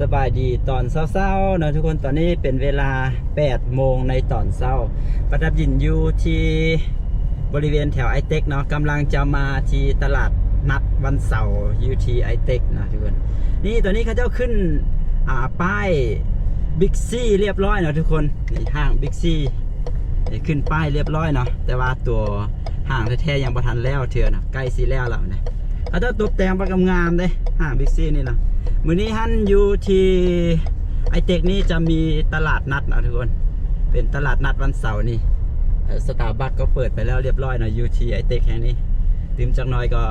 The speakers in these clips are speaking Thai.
สบายดีตอนเช้าๆนะทุกคนตอนนี้เป็นเวลา 8 โมงในตอนเช้า ประดับยินอยู่ที่บริเวณแถวไอเต็กเนาะกำลังจะมาที่ตลาดนัดวันเสาร์ยูทีไอเต็กนะทุกคน นี่ตัวนี้เขาเจ้าขึ้นอ่าป้ายบิ๊กซีเรียบร้อยเนาะทุกคนนี่ห้างบิ๊กซีขึ้นป้ายเรียบร้อยเนาะแต่ว่าตัวห้างแท้ๆยังประทันแล้วเถื่อนะใกล้สีแล้วแล้วนะ เขาเจ้าตกแต่งประกำงามเลยห้างบิ๊กซีนี่นะมือนี้ฮั่นอยู่ที่ไอเทคนี่จะมีตลาดนัดนะทุกคน เป็นตลาดนัดวันเสาร์นี่สตาร์บัคก็เปิดไปแล้วเรียบร้อยนะอยู่ที่ไอเทคแห่งนี้ตื่มจากหน้อยก็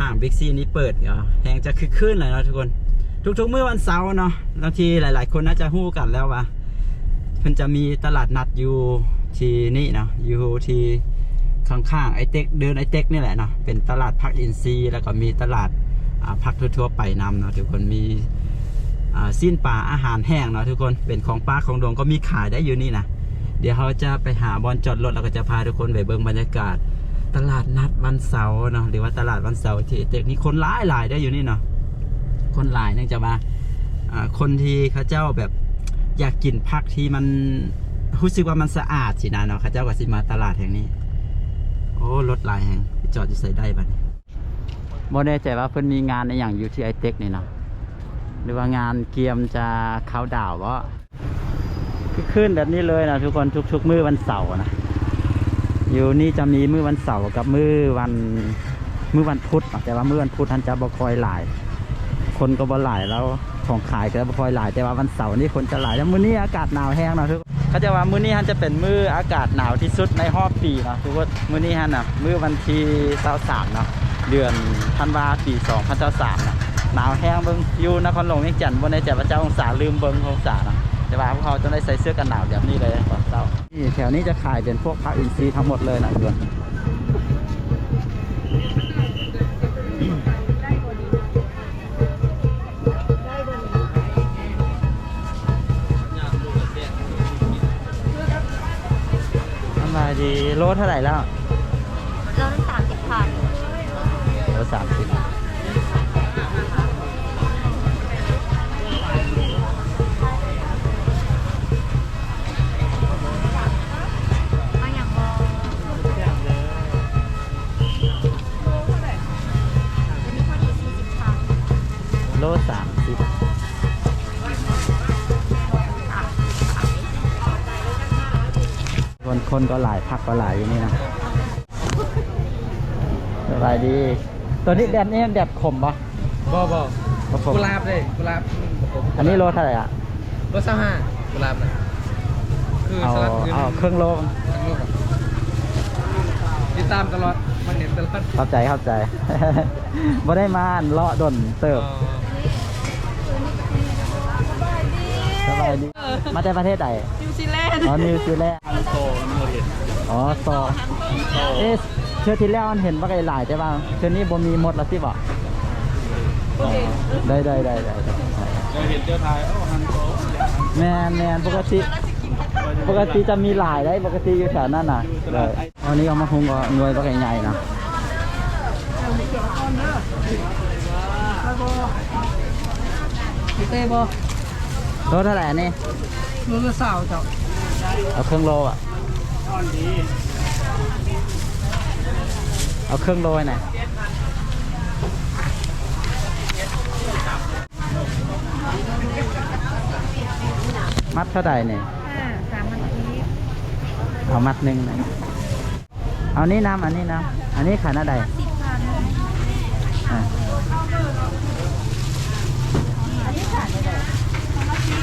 ห้างบิ๊กซีนี้เปิดก็แห่งจะคึกคืนเลยนะทุกคน ทุกๆเมื่อวันเสาร์เนาะบางทีหลาย ๆ คนน่าจะหู้กันแล้วว่ามันจะมีตลาดนัดอยู่ที่นี่เนาะอยู่ที่ ข้างๆไอเต็กเดินไอเต็กนี่แหละเนาะเป็นตลาดพักอินซีแล้วก็มีตลาดพักทั่วๆไปนำเนาะทุกคนมีสิ้นป่าอาหารแห้งเนาะทุกคนเป็นของป้าของดวงก็มีขายได้อยู่นี่นะเดี๋ยวเขาจะไปหาบอลจอดรถแล้วก็จะพาทุกคนไปเบิ่งบรรยากาศ ตลาดนัดวันเสาร์เนาะหรือว่าตลาดวันเสาร์ที่เด็กนี่คนหลายหลายได้อยู่นี่เนาะคนหลายเนื่องจากว่าคนที่เขาเจ้าแบบอยากกินผักที่มันรู้สึกว่ามันสะอาดสินะเนาะเขาเจ้าก็สิมาตลาดแห่งนี้ อ้รถหลายแห่งจอดอยู่ใส่ได้บัดนี้บ่แน่ใจว่าเพิ่นมีงานในอย่างอยู่ที่ไอเต็กนี่เนาะหรือว่างานเกียมจะเขาดาวว่าคือขึ้นแบบนี้เลยนะทุกคนทุกๆ มื้อวันเสาร์นะอยู่นี่จะมีมื้อวันเสาร์กับมื้อวันมื้อวันพุธแต่ว่ามื้อวันพุธท่านจะบ่คอยหลาย คนก็บ่หลายแล้วของขายก็บ่คอยหลายแต่ว่าวันเสาร์นี่คนจะหลายแล้วมื้อนี้อากาศหนาวแห้งนะทุกคน เขาจะว่ามื้อนี้ฮันจะเป็นมื้ออากาศหนาวที่สุดในรอบปีเนาะทุกคนมื้อนี้ฮัน่ะมื้อวันที่23เนาะเดือนธันวาปี2023นะหนาวแห้งเบิ่งอยู่นครหลวงเวียงจันทน์บนในใจพระเจ้าองศาลืมเบิ่งองศาเนาะแต่ว่าพวกเขาจะได้ใส่เสื้อกันหนาวแบบนี้เลยตอนเช้านี่แถวนี้จะขายเป็นพวกผักอินทรีย์ทั้งหมดเลยนะเพื่อน เท่าไหร่แล้ว คนคนก็หลายพักก็หลายอยู่นี่นะสบายดี ตัวนี้แดดนี่แดดขมปะบ่บ่บ่ขมกุหลาบเลยกุหลาบผมอันนี้โลเท่าไหร่อะรถเศร้าห้ากุหลาบนะคือเอาสลัดคืนเอาครึ่งโลทั้งโลกอะติดตามตลอดมันเห็นตลอดเข้าใจเข้าใจบ่ได้มาเลาะดนเติบสบายดีมาจากประเทศใดนิวซีแลนด์อ๋อนิวซีแลนด์โตมันเห็น อ๋อซอเอ๊ะเชื่อที่แล้วมันเห็นว่าไกหลายแต่ว่าเชื่อนี้บ่มีหมดแล้วสิบ่ได้ได้ได้ได้ได้เราเห็นเจ้าทายเอ้าฮันโตแมนแมนปกติปกติจะมีหลายได้ปกติอยู่แถวนั้นน่ะเลยอันนี้เอามาหุงก็หน่วยว่าไกใหญ่นะเต้บ่โลเท่าไหร่อันนี่มือสาวเจ้าเอาครึ่งโลอะ เอาครึ่งโลให้หน่อยมัดเท่าไหร่เนี่ยสามพันทีเอามัดหนึ่งนะเอานี่น้ำอันนี้น้ำอันนี้ขายหน้าใดสิบพันอะอันนี้ขาดเลย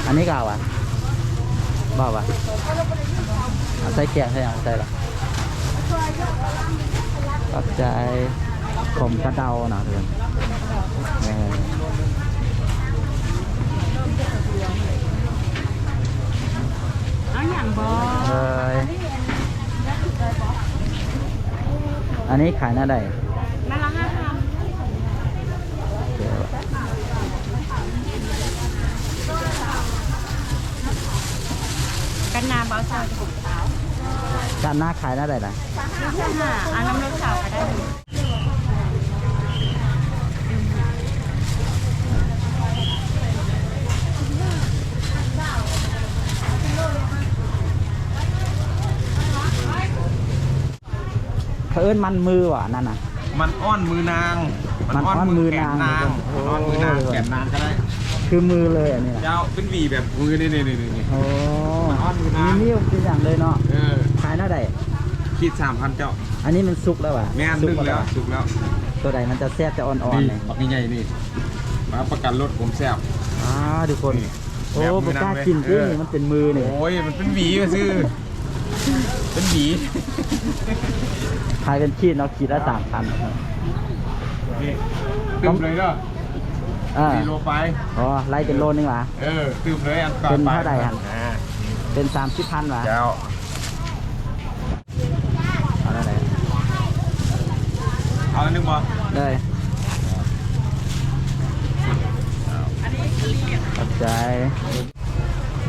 อันนี้ก็เอาอะบอกว่ะเอา ใส่เกียร์ใส่ยังใส่หรอขอบใจผมกระเดาหน่อยเพื่อนเออเอาอย่างบอเลยอันนี้ขายหน้าใดันนาเบาซอยจะผมกเท้าจานหน้าขายหน้าไหนนะนี่ค่ะอันน้ำรสขาวก็ได้เผอิญมันมือว่ะนั่นน่ะ มันอ้อนมือนาง มันอ้อนมือนางนางมันอ้อนมือนางแกนนางก็ได้ คือมือเลยอันนี้เจ้าเป็นวีแบบมือนี่นี่นี่นี่โอ้ มันอ้อนมือนางมีนิ้วเป็นอย่างเลยเนาะเออขายเท่าใดคิดสามพันเจ้า อันนี้มันสุกแล้วว่ะแม่นสุดึกงแล้วว่ะสุกแล้ว ตัวใดมันจะแซ่บจะอ่อนนี่ๆเลยปักใหญ่ๆนี่มาประกันรถผมแซ่บอ่าทุกคนนี่โอ้แบบบมือนางกล้าเลยกินจริงเออมันเป็นมือนี่โอ้ยมันเป็นหวีมาซื้อเป็นหวีขายเป็นขีดเนาะขีดละสามพันนี่ตึมเลยเนาะอ่าสี่โลไป อ๋อ ไล่เป็นโลนึงหวะเออตึมเลยอันก่อนเป็นไปเท่าใดครับอ่า เป็นสามสิบพันหวะเจ้าเอาได้ไหนเอาอันหนึงบ่เลยขอบใจ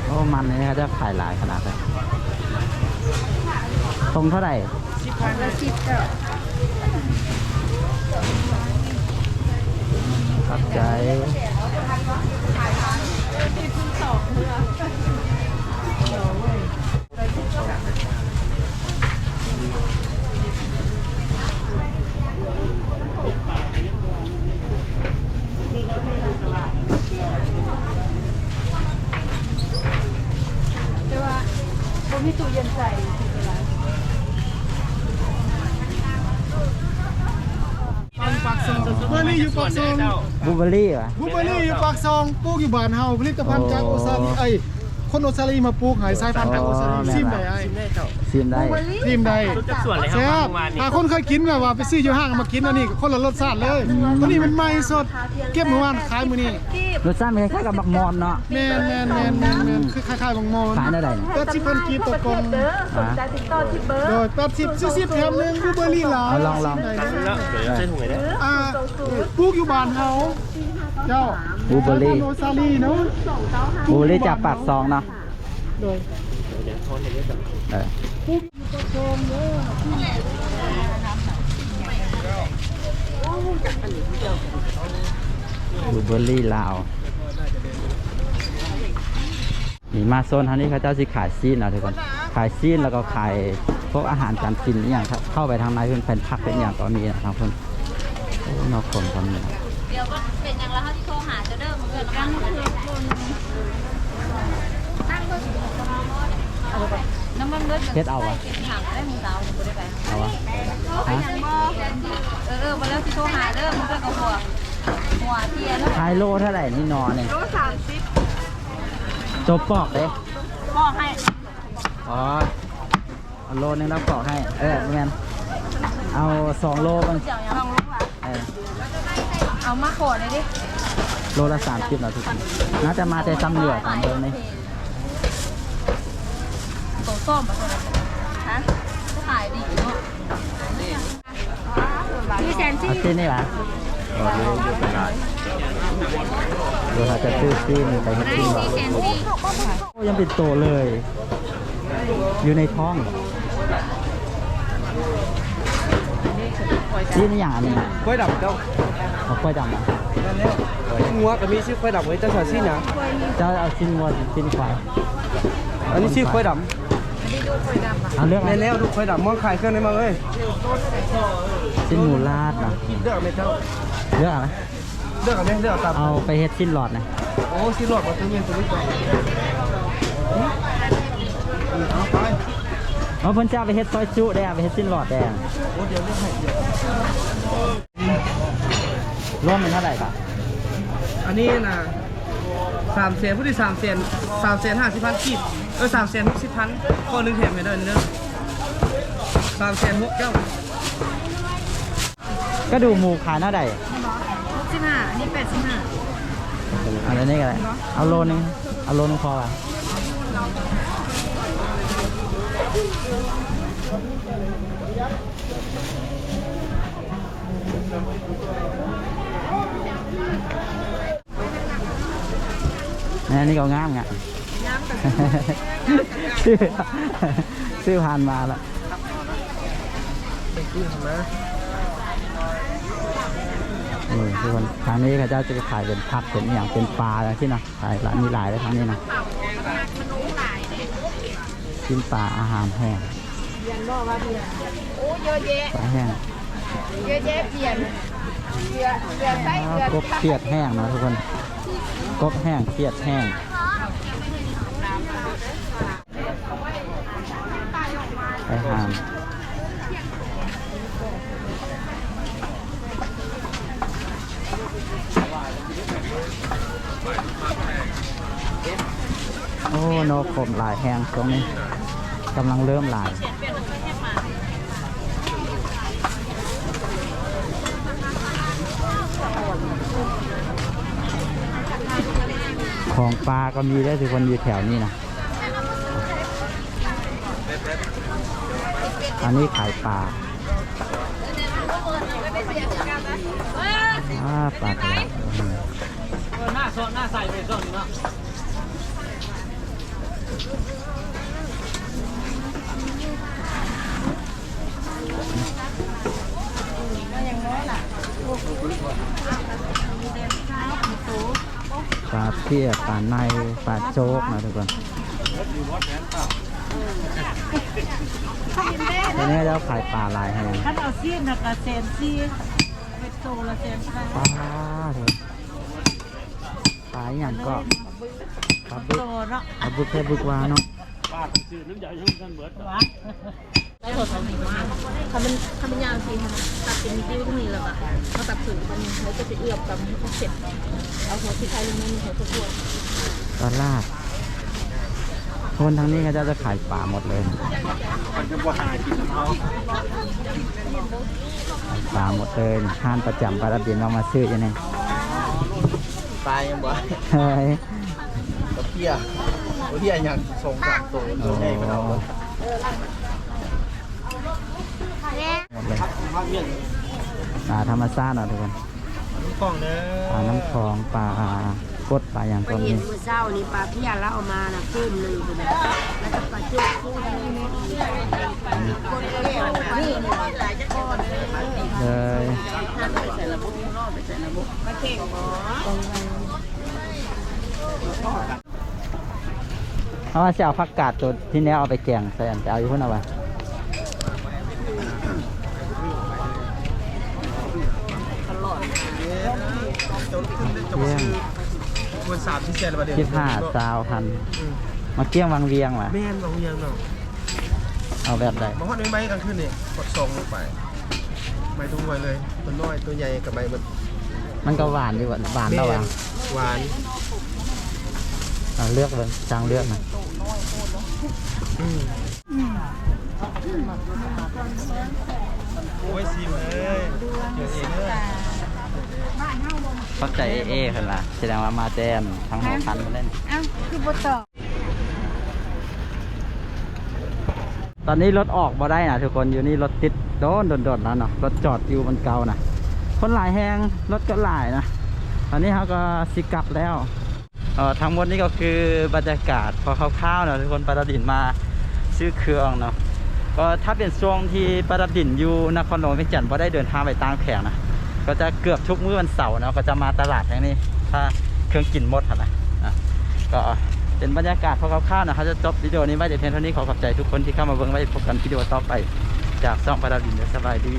โอ้มันนี่เขาจะขายหลายขนาดเลยตรงเท่าไหร่ละสิบเจ้าขอบใจ แต่ว่า บ่มีตู้เย็นใส่ถึงเวลาปากซองบูเบอรี่อยู่ปากซองบลูเบอร์รี่วะบูเบอรี่อยู่ปากซองปลูกอยู่บ้านเฮาผลิตภัณฑ์จากโอ้โอซาลีไอย คนโอซาลีมาปลูกหายสายพันธุ์จากโอซาลีอ๋อแม่นซิมว่ะได้ไอ้ซีมได้ ซิมได้ส่วนเลยคแซ่รับบประมาณนี้ถ้าคนเคยกินแบบว่าไปซื้ออยู่ห้างมากินอันนี้คนละรสชาติเลยตัวนี้มันใหม่สดเก็บเมื่อวานขายมื้อนี้รสชาติมันคล้ายๆกับบักมอนเนาะ แม่นแม่นแม่นแม่นแม่นคือคล้ายๆบางมอนขายเท่าไหร่เนี่ยแปดสิบพันกีบต่อกล่องอะโดยแปดสิบซื้อสิบแถมหนึงบูเบอรี่หลายเอาลองลองซิมได้แล้วเดี๋ยวจะใช้ถุงไหนได้อ่าปลูกอยู่บ้านเฮาเจ้า บูเบอร์รี่โอซาลีเนาะบูเบอร์รี่จากปากซองเนาะโดยเออบูเบอร์รี่ลาวนี่มาโซนทางนี้เขาเจ้าสิขายซีนนะทุกคนขายซีนแล้วก็ขายพวกอาหารการกินอย่างเข้าไปทางในเพื่อนเป็นผักเป็นอย่างก็มีนะทางเพื่อนโอ้นอกคนก็มีนะ เดี๋ยวก็เป็นอย่างแล้วเขาที่โทรหาจะเดิมเงินกันน้ำมันเลือดเฮ็ดเอาอะเก็บถังได้มึงเตาจะได้ไปเอาวะไปยังบ่เออเออมาแล้วที่โทรหาเด้อมึงก็กับหัวหัวเทียนขายโลเท่าไหร่นี่นอเนี่ยโลสามสิบจบปอกเลยบอกให้ อ๋อเอาโลนึงแล้วปอกให้ เออแมนเอาสองโลกันเจียวยังลองลูกหลานเออ เอามาขอเลยดิโลละสามสิบนาทีน่าจะมาแต่ซ้ำเหลือตามเดิมนี่โตส้มปะตัวนั้นฮะจะขายดีเนาะพี่แซนซี่เอาซีนี่หรอเดี๋ยวเขาจะซื้อซีนไปให้กินหรอพี่แซนซี่โอ้ยังเป็นโตเลย อยู่ในท้องซีนี่อย่างอันนี้กล้วยดำเจ้า เอากล้วยดำนะงัวก็มีชื่อกล้วยดำไว้เจ้าสาซีนะจะเอาชิ้นวัวหรือชิ้นควายอันนี้ชื่อกล้วยดเอาเลือกำอะไรในแล้วดูกล้วยดำมองขายเครื่องได้มาเอ้ยชิ้นหมูลาดนะเลือกไหมเจ้าเลือกอะไรเลือกอันนี้เลือกตามเอาไปเฮ็ดชิ้นหลอดนะโอ้สิรอดมาตัวเมียตัวนี้ก่อนเอาไปเอาเพิ่นจะเอาไปเฮ็ดซอยจุได้เอาไปเฮ็ดชิ้นหลอดแดงโอ้เดี๋ยวเลือกให้เดี๋ยว รวมเป็นเท่าไหร่ปะอันนี้นะสามแสนผู้ที่สามแสนสามแสนห้าสิบพันกีบเออสามแสนหกสิบพันก็หนึ่งแถมให้เดินเด้อสามแสนหกเจ้า ก็ดูหมูขายเท่าไหร่สิบห้าอันนี้แปดสิบห้าอันนี้ก็ได้เอาโลนึงเอาโลนึงพอป่ะอั นนี้ก็งามไงชื่อชื่อผ่านมาแล้วนี่ทุกคนทางนี้เขาเจ้าจะไปขายเป็นผักเป็นอหย่างเป็นปลาอะไรที่นะขายร้านมีหลายเลยทางนี้นะกินปลาอาหารแห้งเบียนบ่ว่าเบียนโอ้เยอะแยะปลาแห้งเยอะแยะเบียนเบียน เบียนไส้อ่าเบียนกบเปียกแห้งนะทุกคนกบแห้งเปียกแห้งไปหามโอ้ นกขมหลายแห้งตรงนี้กำลังเริ่มหลาย ของปลาก็มีได้ทุกคนอยู่แถวนี้นะ อันนี้ขายปลาอ่าปลากระดาษอืมหน้าโซนหน้าใส่ไปโซนเนาะ ปลาเพี้ยปลาในปลาโจ๊กนะทุกคนทีนี้เราขายปลาลายให้ถ้าเอาซีนนะกระเซนซีเป็นโตละเซนปลาเถอะปลาอหย่างก็ปลาบึกโตเนาะปลาบึกแค่บึกวาเนาะถ้ามันถ้ามันยาวทีนะตัดเป็นจิ้วตรงนี้แล้วก็มาตัดถึงตรงนี้แล้วก็จะเอือบกับให้เสร็จเอาหัวที่ไทยลงมามีหัวข้าวโพดปลาลาดคนทางนี้เขาจะจะขายปลาหมดเลยปลาหมดเลยห้านประจำปลาระเบียนเรามาซื้อยังไงปลายังบ่เฮ้ยกระเพี้ยกระเพี้ยยังส่งสามตัวตัวใหญ่ไปเอา หมดเลยปลาธรรมชาติเนาะทุกคนกล้องเด้อปลาน้ำคลองปลากดปลาอย่างก็มีเมื่อเช้านี่ปลาเพี้ยแล้วเอามาน่ะขึ้นเลยไปเลยแล้วก็ปลาจุกคู่นี่นี่คนเลี้ยงนี่หลายจะก้อนเลยมาเข่งหมอเอาว่าจะเอาผักกาดตัวที่แนวเอาไปแกงใส่อันจะเอาอยู่พุ่นเอาไว้ เกี้ยงมันสามที่เซนประเดี๋ยวสิบห้าสาวพัน มาเกี้ยงวังเวียงว่ะแม่นของยังเนาะเอาแบบใดมาฮอดไม้กลางคืนนี่กดส่งลงไปไม้ทุ่งไว้เลย ตัวน้อยตัวใหญ่กับไม้มันมันก็หวานอยู่ว่ะหวานแล้วว่ะหวานเอาเลือกเลยจางเลือกนะโอ้ยซิมเลยเจอเองเลย เข้าใจเอเอกันละแสดงว่ามาแจมทั้งหกพันมาเล่นอ้าวคือบ่ต่อตอนนี้รถออกมาได้นะทุกคนอยู่นี่รถติดโดนโดนๆแล้วเนาะรถจอดอยู่มันเก่านะคนหลายแหงรถก็หลายนะตอนนี้เขาก็สิกลับแล้วเอ่อทั้งหมดนี้ก็คือบรรยากาศพอคร่าวๆเนาะทุกคนประดินมาซื้อเครื่องเนาะก็ถ้าเป็นช่วงที่ประดินอยู่นครหลวงเวียงจันทร์พอได้เดินทางไปตามแผงนะ ก็จะเกือบทุกมื้อวันเสาร์นะก็จะมาตลาดแห่งนี้ ถ้าเครื่องกินหมดนะก็เป็นบรรยากาศพอคร่าวๆนะครับจะจบวิดีโอนี้ไว้แต่เพียงเท่านี้ขอขอบใจทุกคนที่เข้ามาเบิ่งไว้พบกันวิดีโอต่อไป จากซ่องปาราบินเดอสบายดี